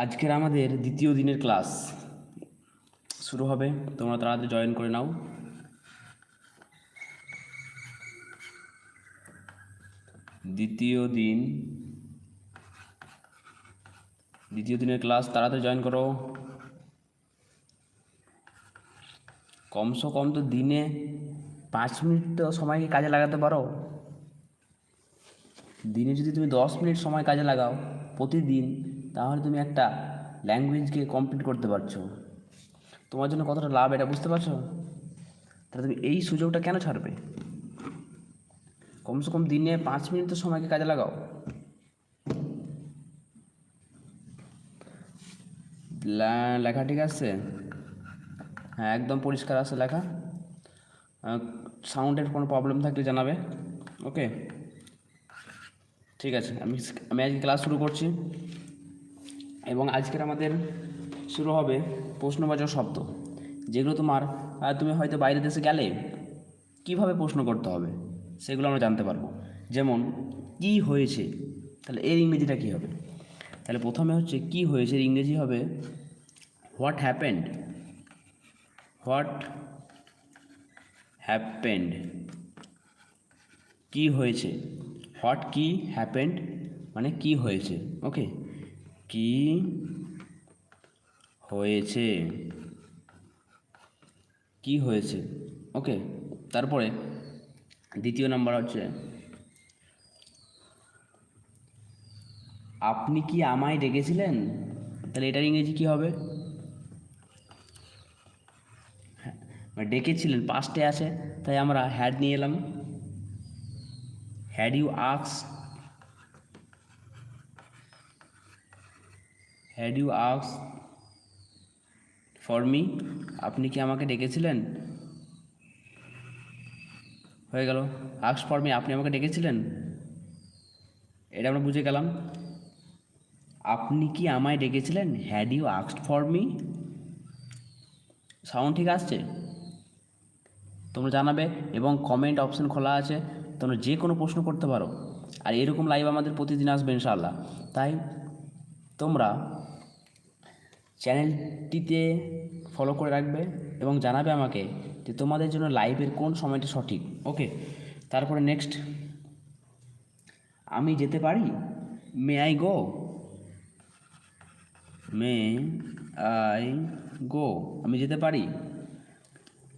আজকের আমাদের দ্বিতীয় দিনের ক্লাস শুরু হবে। তোমরা তাড়াতাড়ি জয়েন করে নাও। দ্বিতীয় দিন, দ্বিতীয় দিনের ক্লাস, তাড়াতাড়ি জয়েন করো। কমসে কম তো দিনে পাঁচ মিনিট তো সময়কে কাজে লাগাতে পারো। দিনে যদি তুমি দশ মিনিট সময় কাজে লাগাও, প্রতিদিন তাহলে তুমি একটা ল্যাঙ্গুয়েজকে কমপ্লিট করতে পারছ। তোমার জন্য কতটা লাভ এটা বুঝতে পারছ? তাহলে তুমি এই সুযোগটা কেন ছাড়বে? কমসে কম দিনে পাঁচ মিনিট তো সময়কে কাজে লাগাও। লেখা ঠিক আছে? হ্যাঁ একদম পরিষ্কার আছে লেখা। সাউন্ডের কোনো প্রবলেম থাকলে জানাবে। ওকে ঠিক আছে, আমি আমি আজকে ক্লাস শুরু করছি। এবং আজকের আমাদের শুরু হবে প্রশ্নবাচক শব্দ, যেগুলো তোমার তুমি হয়তো বাইরে দেশে গেলে কীভাবে প্রশ্ন করতে হবে সেগুলো আমরা জানতে পারব। যেমন, কি হয়েছে? তাহলে এর ইংরেজিটা কী হবে? তাহলে প্রথমে হচ্ছে, কি হয়েছে? এর ইংরেজি হবে, হোয়াট হ্যাপেন্ড? What happened? কি হয়েছে? হোয়াট কি হ্যাপেন্ড? মানে কি হয়েছে? ওকে? কি হয়েছে? কি হয়েছে? ওকে তারপরে দ্বিতীয় নাম্বার হচ্ছে আপনি কি আমায় ডেকেছিলেন? তাহলে এটার ইংরেজি কী হবে? হ্যাঁ, মানে ডেকেছিলেন পাস্টে আছে তাই আমরা হ্যাড নিয়ে এলাম। হ্যাড ইউ আক্স হ্যাড ইউ আক্স ফর মি আপনি কি আমাকে ডেকেছিলেন? হয়ে গেল। আক্স ফর মি আপনি আমাকে ডেকেছিলেন? এটা আমরা বুঝে গেলাম। আপনি কি আমায় ডেকেছিলেন? হ্যাড ইউ আক্সড ফর মি সাউন্ড ঠিক আসছে? তোমরা জানাবে এবং কমেন্ট অপশন খোলা আছে। তোমরা যে কোনো প্রশ্ন করতে পারো। আর এরকম লাইভ আমাদের প্রতিদিন আসবে ইনশাআল্লাহ। তাই তোমরা চ্যানেলটিতে ফলো করে রাখবে এবং জানাবে আমাকে যে তোমাদের জন্য লাইভের কোন সময়টা সঠিক। ওকে তারপরে নেক্সট আমি যেতে পারি? May I go may I go আমি যেতে পারি?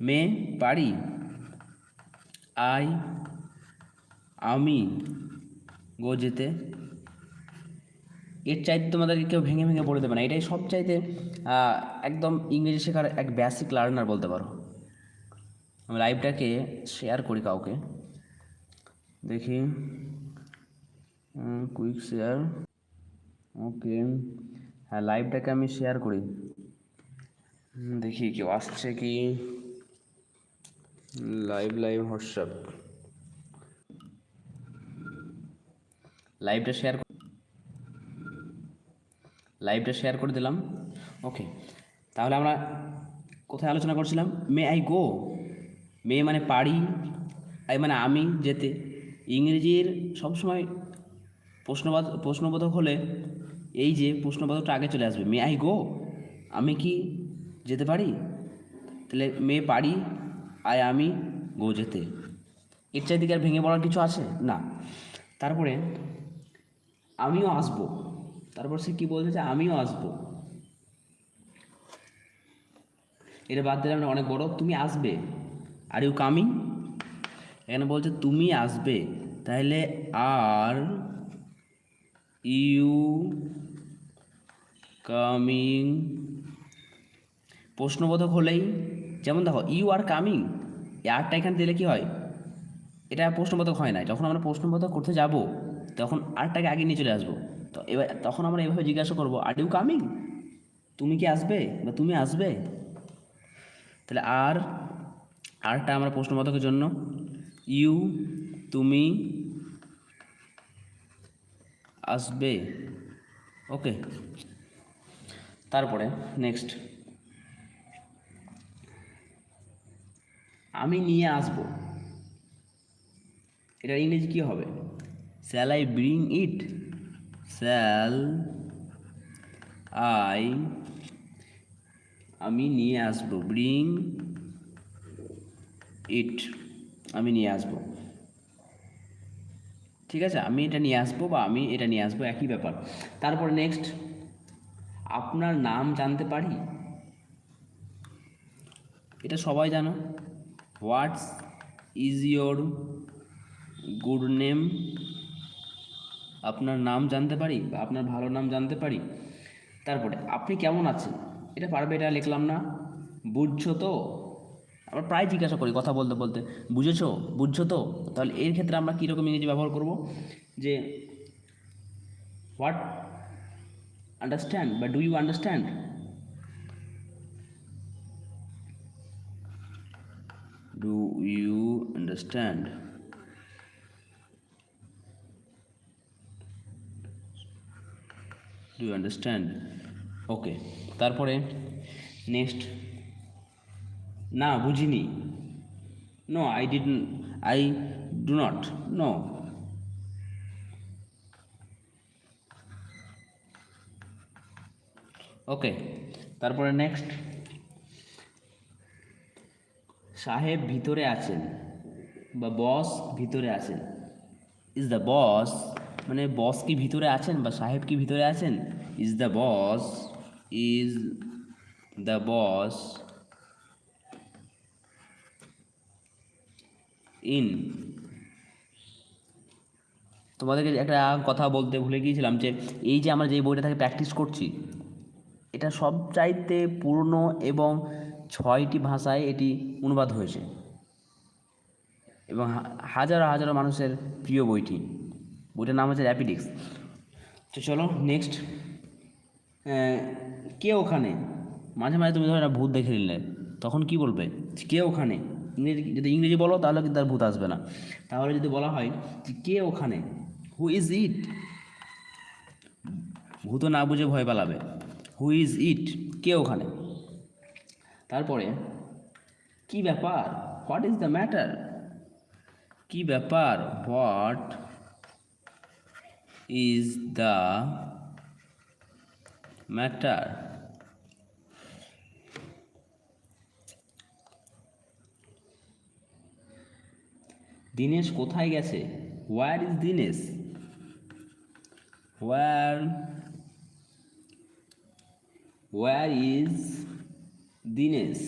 মে পারি? আই আমি গো যেতে এর চাইতে তোমাদেরকে কেউ ভেঙে ভেঙে বলে দেবে না। এটাই সব চাইতে একদম ইংরেজি শেখার এক বেসিক লার্নার বলতে পারো। আমি লাইভটাকে শেয়ার করি কাউকে। দেখি। কুইক শেয়ার ওকে হ্যাঁ লাইভটাকে আমি শেয়ার করি। দেখি কেউ আসছে কি? লাইভ লাইভ হোয়াটসঅ্যাপ লাইভটা শেয়ার লাইভটা শেয়ার করে দিলাম। ওকে তাহলে আমরা কোথায় আলোচনা করছিলাম? মে আই গো মে মানে পারি আই মানে আমি যেতে। ইংরেজির সবসময় প্রশ্নবাদ প্রশ্নবোধক হলে এই যে প্রশ্নবোধকটা আগে চলে আসবে। মে আই গো আমি কি যেতে পারি? তাহলে মে পারি আই আমি গো যেতে। এর চাইদিকে আর ভেঙে পড়ার কিছু আছে? না। তারপরে আমিও আসব। তারপর সে কি বলছে যে আমিও আসব। এটা বাদ দিলাম না, অনেক বড়, তুমি আসবে। আর ইউ কামিং এখানে বলছে, তুমি আসবে। তাহলে আর ইউ কামিং? প্রশ্নবোধক হলেই, যেমন দেখো, ইউ আর কামিং? আরটা এখানে দিলে কি হয়? এটা প্রশ্নবোধক হয় না যখন আমরা প্রশ্নবোধক করতে যাব, তখন আরটাকে আগে নিয়ে চলে আসব। তো এবার তখন আমরা এভাবে জিজ্ঞাসা করব আর ইউ কামিং তুমি কি আসবে বা তুমি আসবে? তাহলে আর, আরটা আমরা প্রশ্নবোধকের জন্য ইউ তুমি আসবে। ওকে, তারপরে নেক্সট আমি নিয়ে আসব। এটার ইংরেজি কী হবে? Shall I bring it shall I আমি নিয়ে আসব ব্রিং ইট আমি নিয়ে আসব। ঠিক আছে? আমি এটা নিয়ে আসব বা আমি এটা নিয়ে আসব, একই ব্যাপার। তারপর নেক্সট আপনার নাম জানতে পারি? এটা সবাই জানো? What's is your good name আপনার নাম জানতে পারি বা আপনার ভালো নাম জানতে পারি? তারপরে, আপনি কেমন আছেন? এটা পারবে, এটা লিখলাম না। বুঝছ তো? আমরা প্রায় জিজ্ঞাসা করি কথা বলতে বলতে। বুঝেছ? বুঝছ তো? তাহলে এর ক্ষেত্রে আমরা কীরকম ইংরেজি ব্যবহার করব? যে হোয়াট আন্ডারস্ট্যান্ড বা do you understand do you understand do you understand okay তারপরে নেক্সট না, বুঝিনি। No I did I do not know okay তারপরে নেক্সট সাহেব ভিতরে আছেন বা বস ভিতরে আছেন। ইজ দ্য বস মানে বস কি ভিতরে আছেন বা সাহেব কি ভিতরে আছেন? Is the boss is the boss in তোমাদেরকে একটা কথা বলতে ভুলে গিয়েছিলাম যে, এই যে আমরা যে বইটা থেকে প্র্যাকটিস করছি, এটা সব চাইতে পুরনো এবং ছয়টি ভাষায় এটি অনুবাদ হয়েছে। এবং হাজারো হাজারো মানুষের প্রিয় বইটি। বইটার নাম হচ্ছে র্যাপিডিক্স তো চলো নেক্সট কে ওখানে? মাঝে মাঝে তুমি ধরো একটা ভূত দেখে নিলে, তখন কি বলবে? কে ওখানে? ইংরেজি, যদি ইংরেজি বলো, তাহলে কিন্তু আর ভূত আসবে না। তাহলে যদি বলা হয় যে কে ওখানে? হু ইজ ইট ভূত না বুঝে ভয় পালাবে। হু ইজ ইট কে ওখানে? তারপরে, কি ব্যাপার? হোয়াট ইজ দ্য ম্যাটার কি ব্যাপার? What is the matter Dinesh কোথায় গেছে? Where is Dinesh? Where where is Dinesh?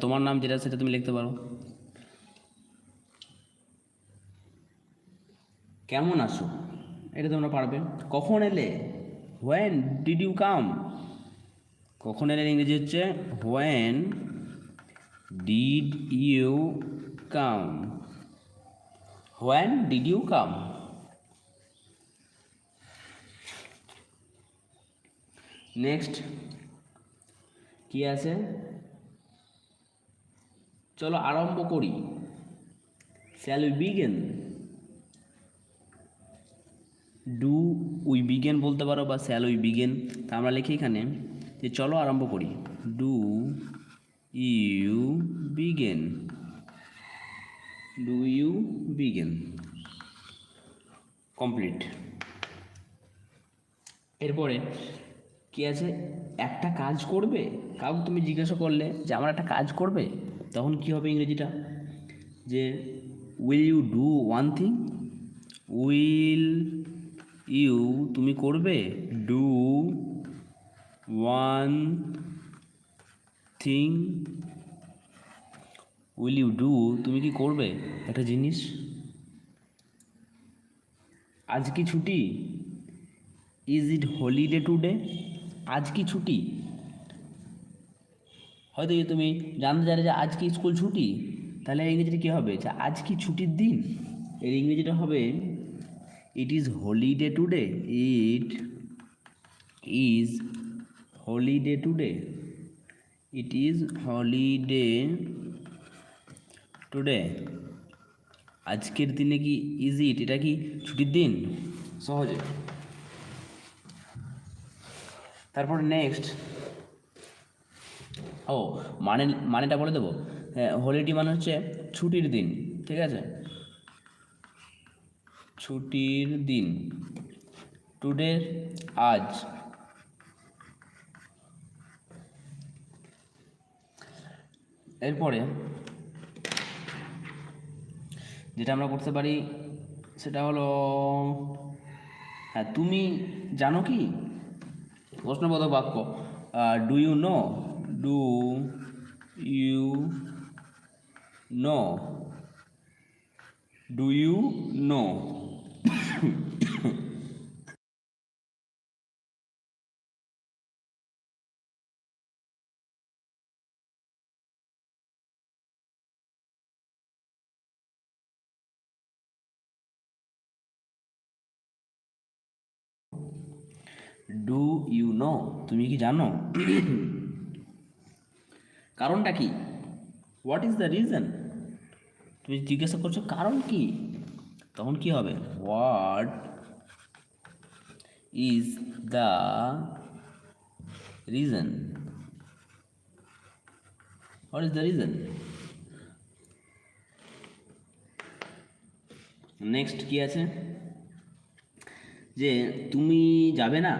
তোমার নাম যেটা সেটা তুমি লিখতে পারো। কেমন আছো? এটা তোমরা পারবে। কখন এলে? হোয়েন ডিড ইউ কাম কখন এলে ইংরেজি হচ্ছে? When did you come when did you come next কি আছে? চলো আরম্ভ করি। Shall we begin do we begin বলতে পারো বা স্যাল উই বিগেন তা আমরা লিখি এখানে যে চলো আরম্ভ করি। Do you begin do you begin complete এরপরে কি আছে? একটা কাজ করবে? কাউকে তুমি জিজ্ঞাসা করলে যে আমার একটা কাজ করবে? তখন কি হবে ইংরেজিটা? যে will you do one thing will you তুমি করবে? Do one thing. Will you do? তুমি কি করবে একটা জিনিস? আজ কি ছুটি। Is it holiday today? আজ কি ছুটি। হয়তো তুমি জানতে চাইলে যে আজ কি স্কুল ছুটি, তাহলে ইংরেজিটা কী হবে? যে আজ কি ছুটির দিন। এর ইংরেজিটা হবে it is holiday today it is holiday today it is holiday today আজকের দিনে কি ইজ ইট এটা কি ছুটির দিন? সহজে। তারপর নেক্সট ও মানে মানেটা বলে দেবো। হ্যাঁ হলিডে মানে হচ্ছে ছুটির দিন, ঠিক আছে? ছুটির দিন। টুডে আজ। এরপরে যেটা আমরা করতে পারি সেটা হলো হ্যাঁ তুমি জানো কি? প্রশ্নবোধক বাক্য do you know do you know do you know do you know তুমি কি জানো? কারণটা কি? হোয়াট ইজ দ্য রিজন তুমি জিজ্ঞাসা করছ, কারণ কি? তখন কি হবে what is the reason what is the reason next কি আছে যে তুমি যাবে না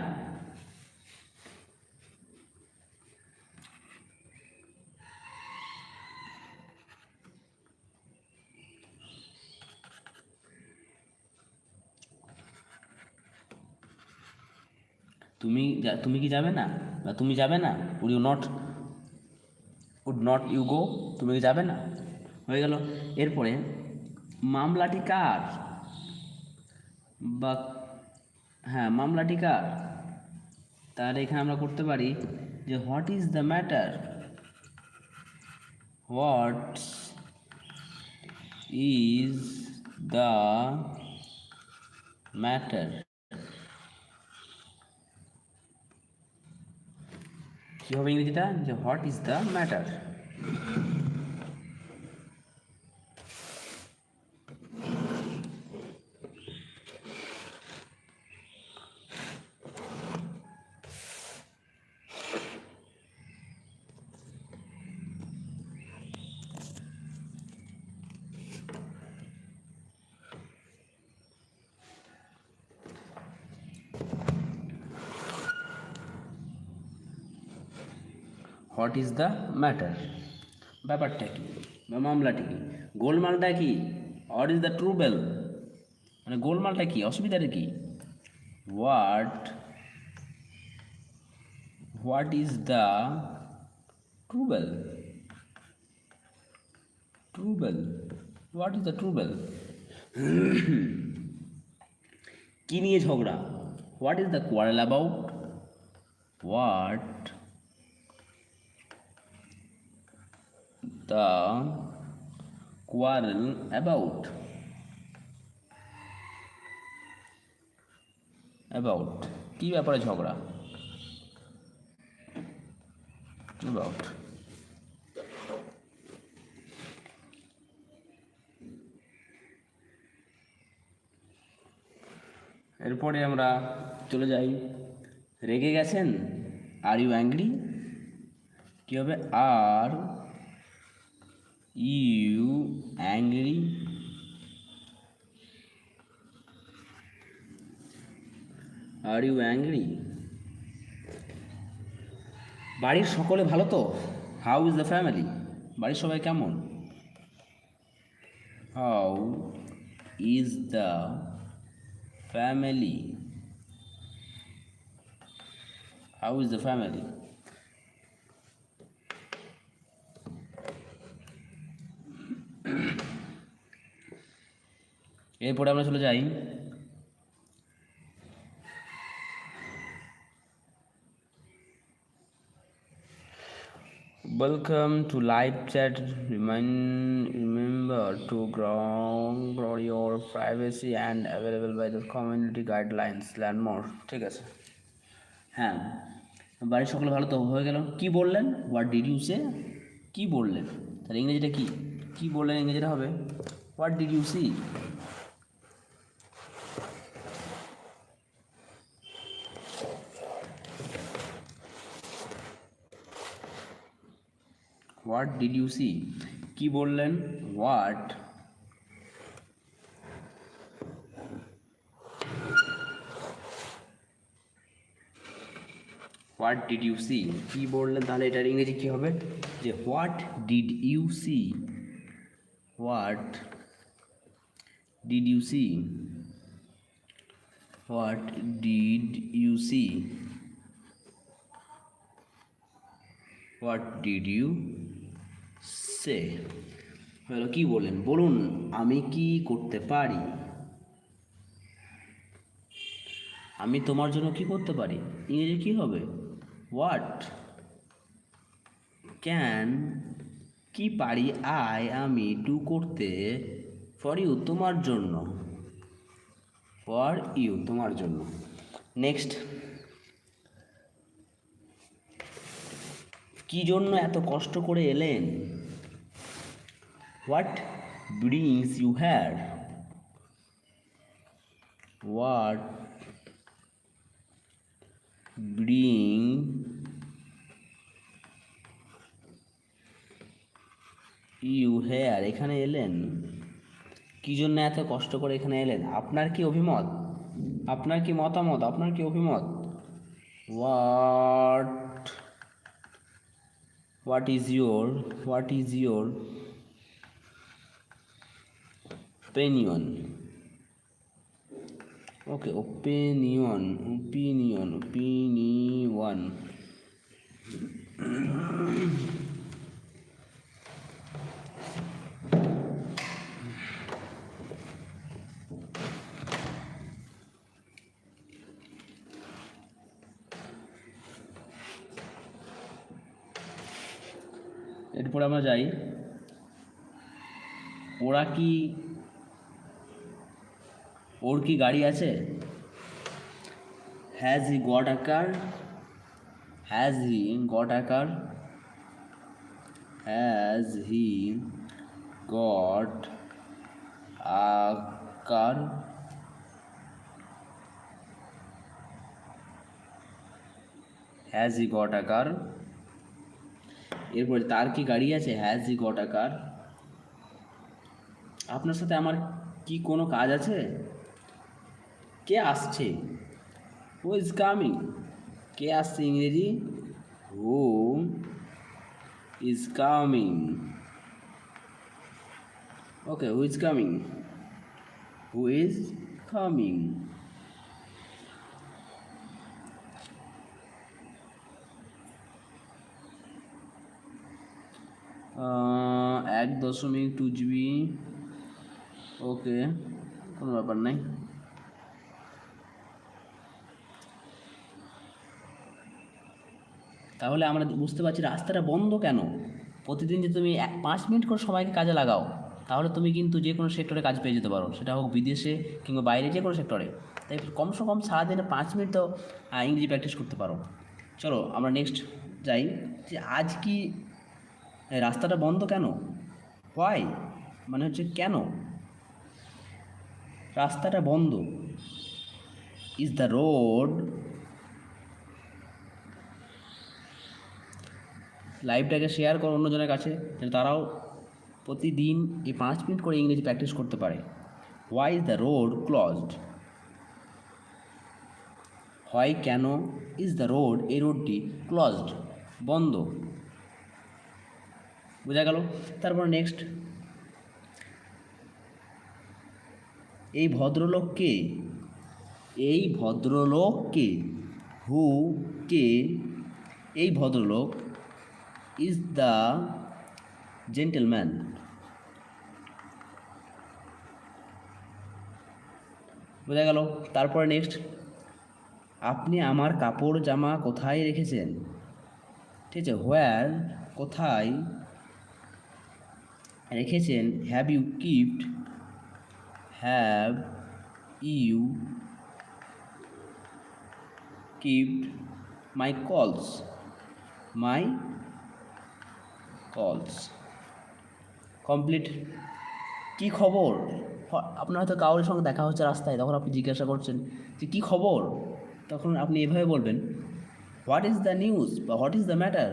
তুমি তুমি কি যাবে না? বা তুমি যাবে না? Would you not would not you go তুমি কি যাবে না? হয়ে গেল। এরপরে, মামলাটি কার? বা হ্যাঁ মামলাটি কার? তার এখানে আমরা করতে পারি যে what is the matter what is the matter কী হবে ইংরেজিটা যে what is the matter? What is the matter? ব্যাপারটা কি? বা মামলাটি কি? গোলমালটা কি? হোয়াট ইজ দ্য ট্রুবেল মানে গোলমালটা কি? অসুবিধাটা কি? What what is the trouble trouble what is the trouble কি নিয়ে ঝগড়া? What is the quarrel about what the quarrel about? About. কি ব্যাপারে ঝগড়া? About. এরপরে আমরা চলে যাই। রেগে গেছেন? আর ইউ অ্যাংরি কী হবে? Are you angry are you angry? বাড়ির সকলে ভালো তো? How is the family? বাড়ির সবাই কেমন? How is the family? How is the family? এরপরে আমরা চলে যাই। Welcome to live chat remain remember to guard your privacy and available by the community guidelines landmark ঠিক আছে? হ্যাঁ। বাড়ির সকলে ভালো তো? হয়ে গেল। কি বললেন? হোয়াট ডিড ইউ সে কী বললেন? তাহলে ইংরেজিটা কী? কী বললেন ইংরেজিটা হবে? What did you see what did you see কি বললেন? What what did you see কী বললেন? তাহলে এটার ইংরেজি কী হবে? যে what did you see what did you see what did you see what did you say হলো কি বললেন বলুন, আমি কি করতে পারি? আমি তোমার জন্য কি করতে পারি? ইংরেজি কি হবে? হোয়াট ক্যান কি পারি আই আমি টু করতে ফর ইউ তোমার জন্য। ফর ইউ তোমার জন্য। নেক্সট কি জন্য এত কষ্ট করে এলেন? What brings you had what bring you here এখানে এলেন? কি জন্য এত কষ্ট করে এখানে এলেন? আপনার কি অভিমত? আপনার কি মতামত? আপনার কি অভিমত? What what is your what is your opinion okay opinion opinion opinion এরপর আমরা যাই ওরা কি ওর কি গাড়ি আছে? Has he got a car has he got a car has he got a car has he got a car এরপরে তার কি গাড়ি আছে? হ্যাজ হি গট আ কার আপনার সাথে আমার কি কোনো কাজ আছে? কে আসছে? হু ইজ কামিং কে আসছে ইংরেজি? Who is coming okay who is coming who is coming এক দশমিক টু জিবি ওকে কোনো ব্যাপার নাই। তাহলে আমরা বুঝতে পারছি রাস্তাটা বন্ধ কেন? প্রতিদিন যে তুমি এক, পাঁচ মিনিট করে সবাইকে কাজে লাগাও, তাহলে তুমি কিন্তু যে কোনো সেক্টরে কাজ পেয়ে যেতে পারো। সেটা হোক বিদেশে কিংবা বাইরে যে কোনো সেক্টরে তাই কমসে কম সারাদিনে পাঁচ মিনিট তো ইংরেজি প্র্যাকটিস করতে পারো। চলো আমরা নেক্সট যাই। যে আজ কি রাস্তাটা বন্ধ কেন? হয় মানে হচ্ছে কেন? রাস্তাটা বন্ধ। ইজ দ্য রোড লাইভটাকে শেয়ার করো অন্যজনের কাছে, যেন তারাও প্রতিদিন এই পাঁচ মিনিট করে ইংরেজি প্র্যাকটিস করতে পারে। Why is the road closed হয় কেন ইজ দ্য রোড এই রোডটি ক্লজড বন্ধ। বোঝা গেল? তারপর নেক্সট এই ভদ্রলোককে এই ভদ্রলোককে হু কে? এই ভদ্রলোক ইজ দ্য জেন্টেলম্যান বোঝা গেল? তারপরে নেক্সট আপনি আমার কাপড় জামা কোথায় রেখেছেন? ঠিক আছে হোয়ার কোথায় রেখেছেন? Have you keeped have you keeped my calls my calls complete কি খবর? আপনার হয়তো কারোর সঙ্গে দেখা হচ্ছে রাস্তায়, তখন আপনি জিজ্ঞাসা করছেন যে কী খবর? তখন আপনি এভাবে বলবেন হোয়াট ইজ দ্য নিউজ বা হোয়াট ইজ দ্য ম্যাটার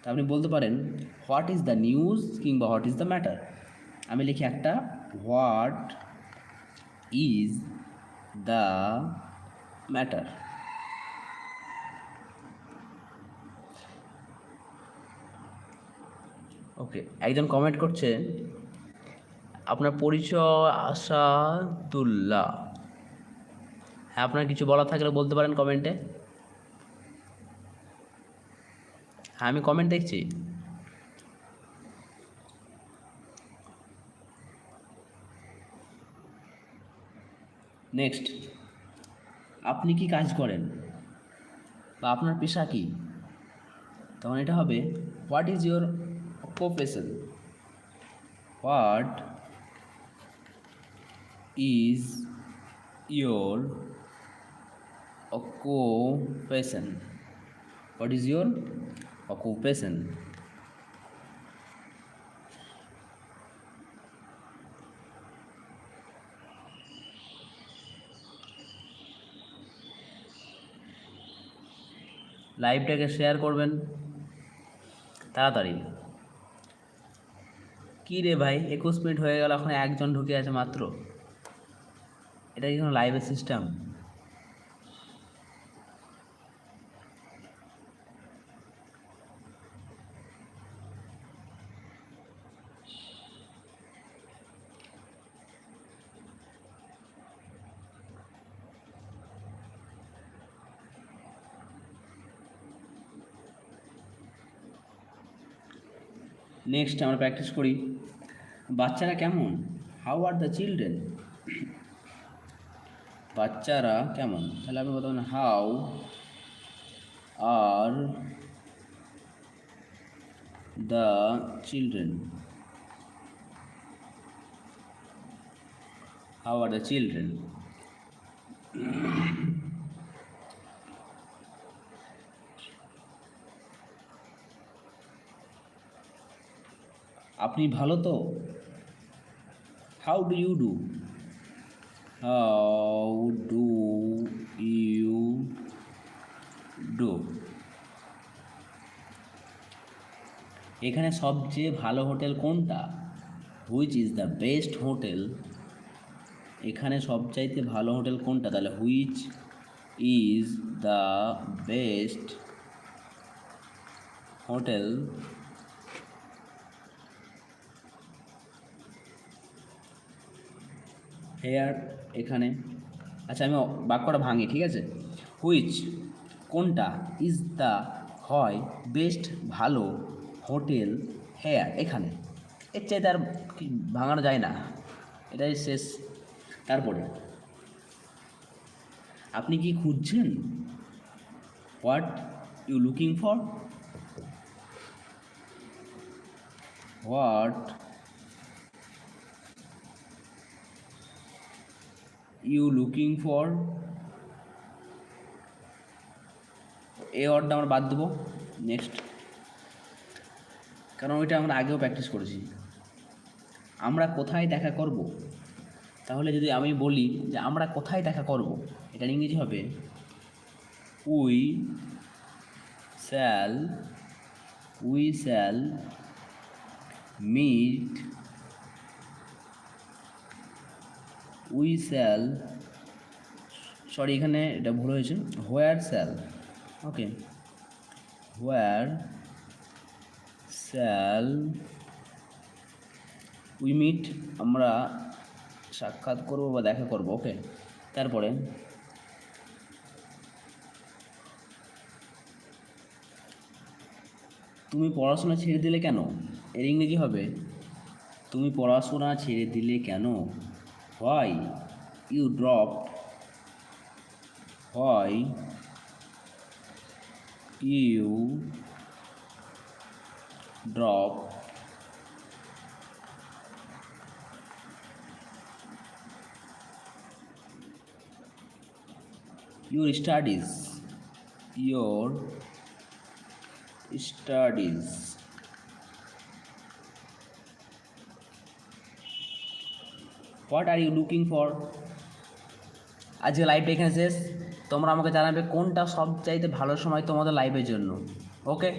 তা আপনি বলতে পারেন হোয়াট ইজ দ্য নিউজ কিংবা হোয়াট ইজ দ্য ম্যাটার আমি লিখি একটা what is the matter okay একজন কমেন্ট করছে, আপনার পরিচয় আসাদুল্লাহ। হ্যাঁ আপনার কিছু বলা থাকলে বলতে পারেন কমেন্টে হ্যাঁ আমি কমেন্ট দেখছি। নেক্সট আপনি কি কাজ করেন? বা আপনার পেশা কি? তখন এটা হবে what is your profession what is your occupation what is your occupation লাইভটাকে শেয়ার করবেন তাড়াতাড়ি কী রে ভাই? একুশ মিনিট হয়ে গেল, এখন একজন ঢুকে আছে মাত্র। এটা কি কোনো লাইভের সিস্টেম নেক্সট আমরা প্র্যাকটিস করি। বাচ্চারা কেমন? হাউ আর দ্য চিলড্রেন বাচ্চারা কেমন? তাহলে আপনি বলতে how are the children how are the children আপনি ভালো তো? How do you do how do you do এখানে সবচেয়ে ভালো হোটেল কোনটা? Which is the best hotel? এখানে সবচাইতে ভালো হোটেল কোনটা? তাহলে which is the best hotel here এখানে। আচ্ছা আমি বাক্যটা ভাঙি, ঠিক আছে? হুইচ কোনটা ইজ দ্য হয় বেস্ট ভালো হোটেল হেয়ার? এখানে। এর চাইতে আর ভাঙানো যায় না। এটাই শেষ। তারপরে, আপনি কি খুঁজছেন? What you looking for what you looking for এ ওয়ার্ডটা আমরা বাদ দেবো। নেক্সট কারণ ওইটা আমরা আগেও প্র্যাকটিস করেছি। আমরা কোথায় দেখা করব? তাহলে যদি আমি বলি যে আমরা কোথায় দেখা করব, এটা ইংরেজি হবে। We shall we shall meet we shall sorry, এখানে এটা ভুল হয়েছে। Where shall okay. Where shall we meet, আমরা সাক্ষাৎ করব বা দেখা করব, ওকে। তারপরে, তুমি পড়াশোনা ছেড়ে দিলে কেন? এর ইংরেজি হবে, তুমি পড়াশোনা ছেড়ে দিলে কেন? why you dropped why you drop? Your studies. Your studies. What are you looking for আজকে লাইভটা এখানে শেষ। তোমরা আমাকে জানাবে কোনটা সবচাইতে ভালো সময় তোমাদের লাইভের জন্য। ওকে